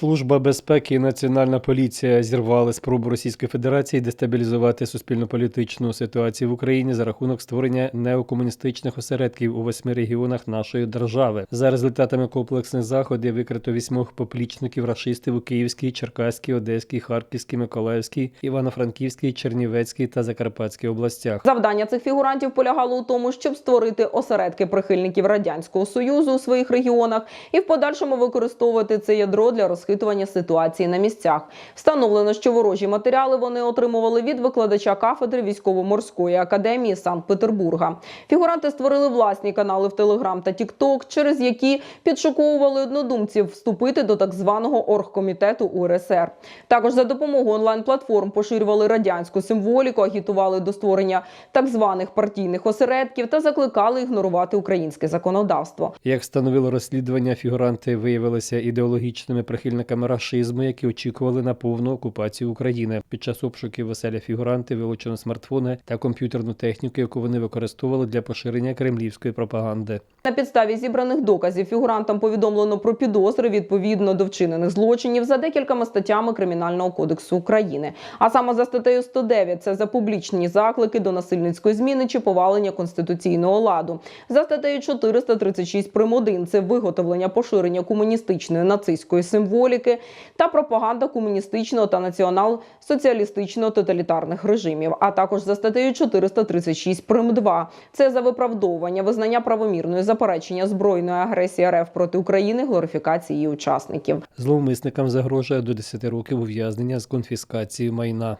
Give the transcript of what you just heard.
Служба безпеки і національна поліція зірвали спробу Російської Федерації дестабілізувати суспільно-політичну ситуацію в Україні за рахунок створення неокомуністичних осередків у восьми регіонах нашої держави. За результатами комплексних заходів викрито вісьмох поплічників рашистів у Київській, Черкаській, Одеській, Харківській, Миколаївській, Івано-Франківській, Чернівецькій та Закарпатській областях. Завдання цих фігурантів полягало у тому, щоб створити осередки прихильників радянського союзу у своїх регіонах і в подальшому використовувати це ядро для розхитування ситуації на місцях. Встановлено, що ворожі матеріали вони отримували від викладача кафедри військово-морської академії Санкт-Петербурга. Фігуранти створили власні канали в Телеграм та Тікток, через які підшуковували однодумців вступити до так званого оргкомітету УРСР. Також за допомогою онлайн-платформ поширювали радянську символіку, агітували до створення так званих партійних осередків та закликали ігнорувати українське законодавство. Як встановило розслідування, фігуранти виявилися ідеологічними прихильниками рашизму, які очікували на повну окупацію України. Під час обшуків веселя фігуранти вилучено смартфони та комп'ютерну техніку, яку вони використовували для поширення кремлівської пропаганди. На підставі зібраних доказів фігурантам повідомлено про підозри відповідно до вчинених злочинів за декількома статтями Кримінального кодексу України. А саме за статтею 109 – це за публічні заклики до насильницької зміни чи повалення конституційного ладу. За статтею 436 прим. 1 – це виготовлення поширення комуністичної нацистської символіки та пропаганда комуністичного та націонал-соціалістичного тоталітарних режимів. А також за статтею 436 прим. 2 – це за виправдовування визнання правомірної заперечення збройної агресії РФ проти України, глорифікації її учасників. Зловмисникам загрожує до 10 років ув'язнення з конфіскацією майна.